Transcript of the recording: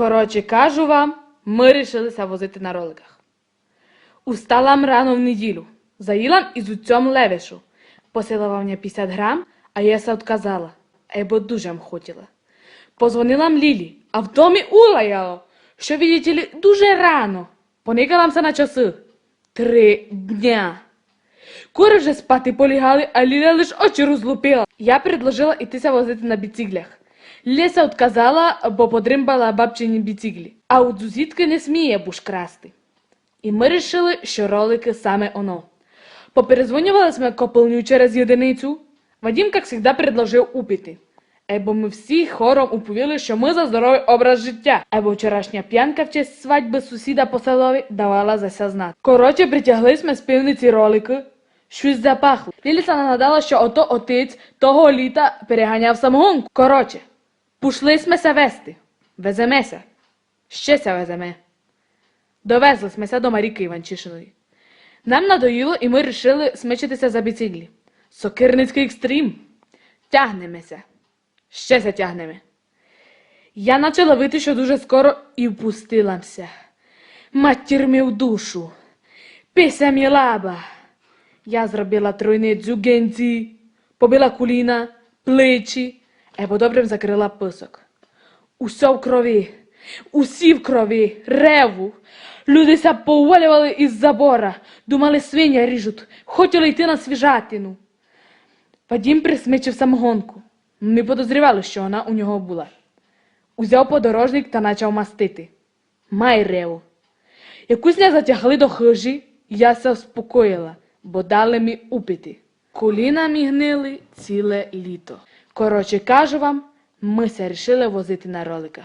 Коротше, кажу вам, ми рішилися возити на роликах. Устала рано в неділю. Заїла із уцьом левішу. Посилала мені 50 грам, а я се отказала, дуже хотіла. Позвонила Лілі, а в домі улаяла, що, видите дуже рано. Поникала се на часи. Три дня. Кури вже спати полягали, а Ліля лиш очі розлупила. Я предложила ітися возити на біциклях. Леся отказала, бо подримбала бабчині біциклі. А от Зузітки не сміє буш красти. І ми рішили, що ролики саме оно. Поперезвонювали ми копилню через єдиницю. Вадим, як завжди, предложив упіти. Ебо ми всі хором уповіли, що ми за здоровий образ життя. Ебо вчорашня п'янка в честь свадьби сусіда по селові давала за ся знати. Коротше, притягли ми з пивниці ролики. Щось запахло. Ліліса нагадала, що ото отець того літа переганяв самогонку. Коротше, пішли смеся вести. Веземеся. Ще ся веземе. Довезли смеся до Маріки Іванчишиної. Нам надоїло, і ми рішили смичитися за біциклі. Сокирницький екстрім. Тягнемося. Ще затягнемо. Я почала вити, що дуже скоро і впустилася. Матір мій в душу. Пися мій лаба. Я зробила тройні дзюгенці, побила куліна, плечі, або добре закрила писок. Усьо в крові, усі в крові, реву. Люди ся повалювали із забора, думали, свиня ріжуть, хотіли йти на свіжатину. Вадім присмичив самогонку. Ми подозрівали, що вона у нього була. Узяв подорожник та почав мастити. Май реву. Якусь не затягли до хижі, я се успокоїла, бо дали мі упити. Коліна мі гнили ціле літо. Коротше кажу вам, ми се рішили возити на роликах.